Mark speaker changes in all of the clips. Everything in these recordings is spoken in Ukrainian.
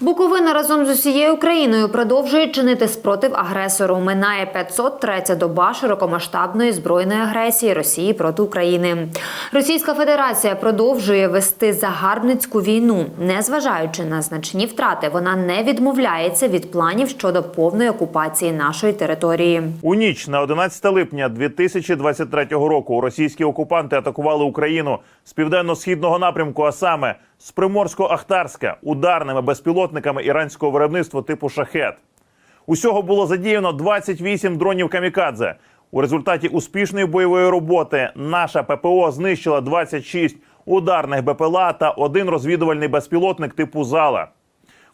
Speaker 1: Буковина разом з усією Україною продовжує чинити спротив агресору. Минає 503-я доба широкомасштабної збройної агресії Росії проти України. Російська Федерація продовжує вести загарбницьку війну. Незважаючи на значні втрати, вона не відмовляється від планів щодо повної окупації нашої території.
Speaker 2: У ніч на 11 липня 2023 року російські окупанти атакували Україну з південно-східного напрямку, а саме з Приморсько-Ахтарська ударними безпілотниками іранського виробництва типу шахет. Усього було задіяно 28 дронів камікадзе. У результаті успішної бойової роботи наша ППО знищила 26 ударних БПЛА та один розвідувальний безпілотник типу Зала.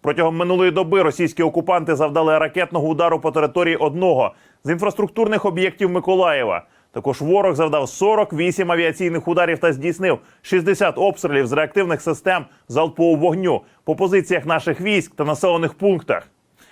Speaker 2: Протягом минулої доби російські окупанти завдали ракетного удару по території одного з інфраструктурних об'єктів Миколаєва. Також ворог завдав 48 авіаційних ударів та здійснив 60 обстрілів з реактивних систем залпового вогню по позиціях наших військ та населених пунктах.